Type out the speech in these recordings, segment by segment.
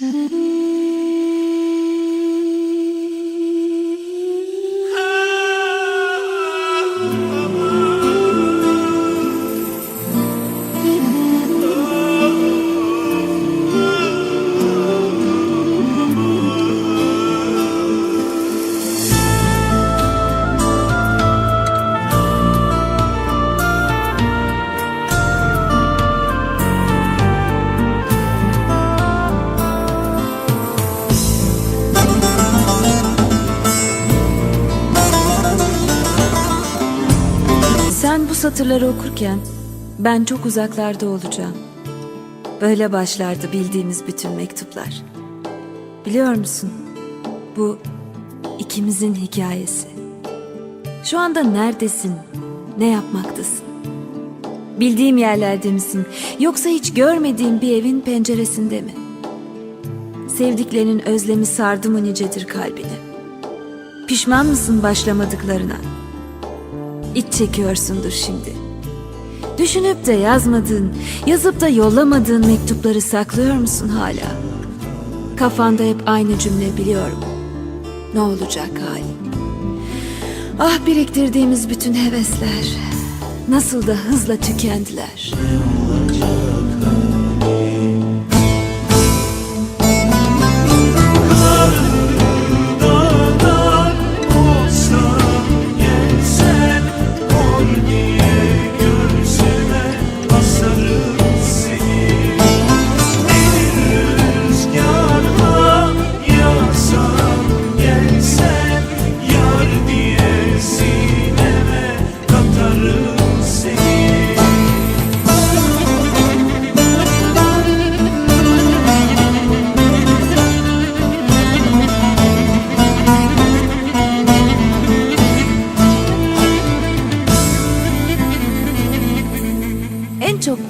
Mm-hmm. Sen bu satırları okurken ben çok uzaklarda olacağım. Böyle başlardı bildiğimiz bütün mektuplar. Biliyor musun? Bu ikimizin hikayesi. Şu anda neredesin? Ne yapmaktasın? Bildiğim yerlerde misin? Yoksa hiç görmediğim bir evin penceresinde mi? Sevdiklerinin özlemi sardı mı nicedir kalbini? Pişman mısın başlamadıklarına? İç çekiyorsundur şimdi. Düşünüp de yazmadığın, yazıp da yollamadığın mektupları saklıyor musun hala? Kafanda hep aynı cümle biliyorum. Ne olacak halim? Ah biriktirdiğimiz bütün hevesler nasıl da hızla tükendiler. Dağdan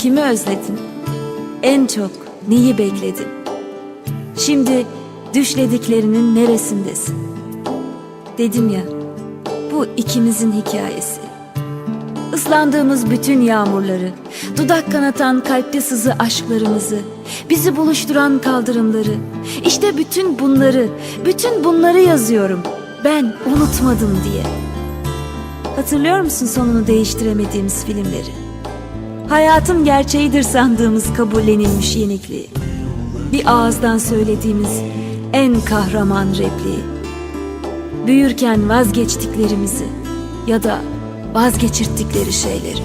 kimi özledin? En çok neyi bekledin? Şimdi düşlediklerinin neresindesin? Dedim ya, bu ikimizin hikayesi. Islandığımız bütün yağmurları, dudak kanatan kalpte sızı aşklarımızı, bizi buluşturan kaldırımları, işte bütün bunları, bütün bunları yazıyorum. Ben unutmadım diye. Hatırlıyor musun sonunu değiştiremediğimiz filmleri? Hayatın gerçeğidir sandığımız kabullenilmiş yenikliği. Bir ağızdan söylediğimiz en kahraman repliği. Büyürken vazgeçtiklerimizi ya da vazgeçirttikleri şeyleri.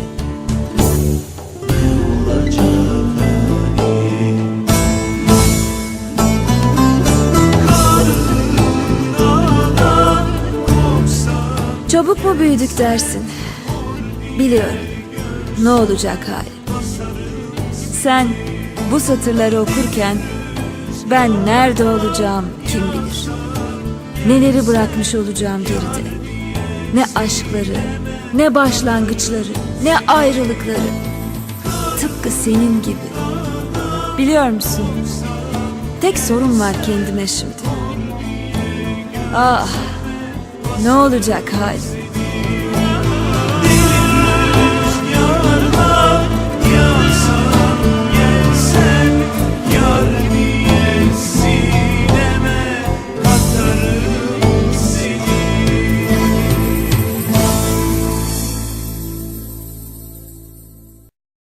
Çabuk mu büyüdük dersin? Biliyorum. Ne olacak hal? Sen bu satırları okurken ben nerede olacağım kim bilir. Neleri bırakmış olacağım geride. Ne aşkları, ne başlangıçları, ne ayrılıkları. Tıpkı senin gibi. Biliyor musun? Tek sorun var kendime şimdi. Ah, ne olacak hal?